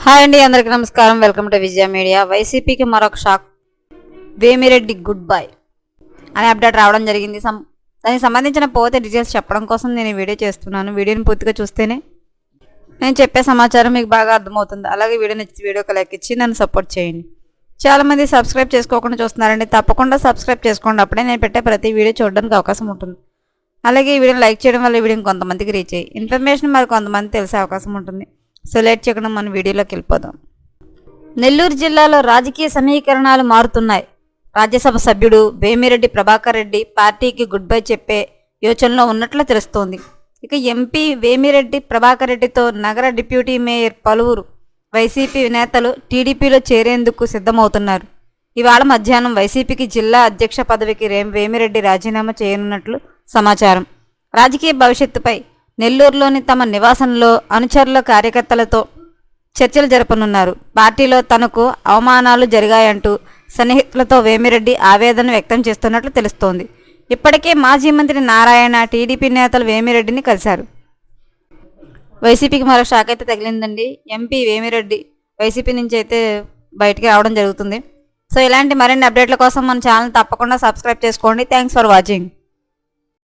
Hi అండి అందరికీ నమస్కారం. వెల్కమ్ టు విజయ మీడియా వైసీపీకి మరొక షాక్. వేమిరెడ్డి గుడ్ బై అనే అప్డేట్ రావడం జరిగింది. సం- దానికి సంబంధించిన పోతే డీటెయిల్స్ చెప్పడం కోసం నేను వీడియో చేస్తున్నాను. వీడియోని పూర్తిగా చూస్తేనే నేను చెప్పే సమాచారం మీకు బాగా అర్థమవుతుంది. అలాగే వీడియో నచ్చి వీడియోకి లైక్ ఇచ్చి నన్ను సపోర్ట్ చేయండి. చాలామంది సబ్స్క్రైబ్ చేసుకోకుండా చూస్తున్నారండి. తప్పకుండా సబ్స్క్రైబ్ చేసుకోండి. అప్పుడే నేను పెట్టే ప్రతి వీడియో చూడడానికి అవకాశం ఉంటుంది. అలాగే ఈ వీడియోని లైక్ చేయడం వల్ల ఈ వీడియోని కొంతమందికి రీచ్ అయ్యి ఇన్ఫర్మేషన్ మరి కొంతమంది తెలిసే అవకాశం ఉంటుంది. సో లేట్ చేయకుండా మన వీడియోలోకి వెళ్ళిపోదాం. నెల్లూరు జిల్లాలో రాజకీయ సమీకరణాలు మారుతున్నాయి. రాజ్యసభ సభ్యుడు వేమిరెడ్డి ప్రభాకర్ రెడ్డి పార్టీకి గుడ్ బై చెప్పే యోచనలో ఉన్నట్లు తెలుస్తోంది. ఇక ఎంపీ వేమిరెడ్డి ప్రభాకర్ రెడ్డితో నగర డిప్యూటీ మేయర్ పలువురు వైసీపీ నేతలు టీడీపీలో చేరేందుకు సిద్ధమవుతున్నారు. ఇవాళ మధ్యాహ్నం వైసీపీకి జిల్లా అధ్యక్ష పదవికి రే వేమిరెడ్డి రాజీనామా చేయనున్నట్లు సమాచారం. రాజకీయ భవిష్యత్తుపై నెల్లూరులోని తమ నివాసంలో అనుచరుల కార్యకర్తలతో చర్చలు జరపనున్నారు. పార్టీలో తనకు అవమానాలు జరిగాయంటూ సన్నిహితులతో వేమిరెడ్డి ఆవేదన వ్యక్తం చేస్తున్నట్లు తెలుస్తోంది. ఇప్పటికే మాజీ మంత్రి నారాయణ టీడీపీ నేతలు వేమిరెడ్డిని కలిశారు. వైసీపీకి మరో షాక్ అయితే తగిలిందండి. ఎంపీ వేమిరెడ్డి వైసీపీ నుంచి అయితే బయటికి రావడం జరుగుతుంది. సో ఇలాంటి మరిన్ని అప్డేట్ల కోసం మన ఛానల్ తప్పకుండా సబ్స్క్రైబ్ చేసుకోండి. Thanks for watching.